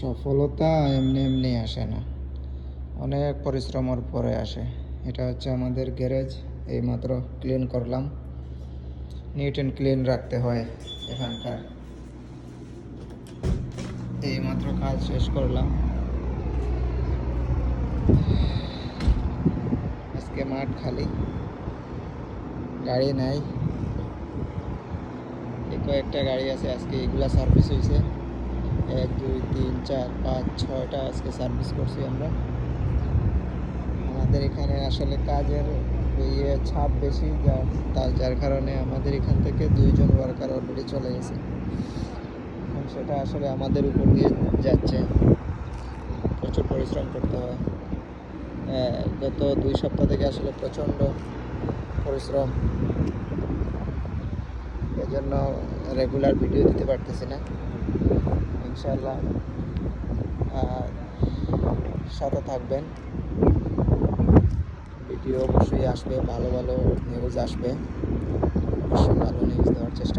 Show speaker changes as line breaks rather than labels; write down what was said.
সফলতা এমনি এমনি আসে না। অনেক পরিশ্রমের পরে আসে। এটা হচ্ছে আমাদের গ্যারেজ, এইমাত্র ক্লিন করলাম। নিট অ্যান্ড ক্লিন রাখতে হয় এখানকার। এইমাত্র কাজ শেষ করলাম। আজকে মাঠ খালি। গাড়ি নাই। এই কয়েকটা গাড়ি আছে, আজকে এগুলা সার্ভিস হয়েছে এক, দুই, তিন, চার, পাঁচ, ছয়টা আজকে সার্ভিস করছি আমরা। আমাদের এখানে আসলে কাজের ইয়ে ছাপ বেশি, যার, তার, যার কারণে আমাদের এখান থেকে দুইজন ওয়ার্কার অলরেডি চলে গেছে। সেটা আসলে আমাদের উপর দিয়ে যাচ্ছে। প্রচুর পরিশ্রম করতে হয়। গত দুই সপ্তাহ থেকে আসলে প্রচণ্ড পরিশ্রম। এজন্য রেগুলার ভিডিও দিতে পারতেছি না। ইনশাল্লাহ সাথে থাকবেন। ভিডিও অবশ্যই আসবে, ভালো ভালো নিউজ আসবে। অবশ্যই ভালো নিউজ দেওয়ার চেষ্টা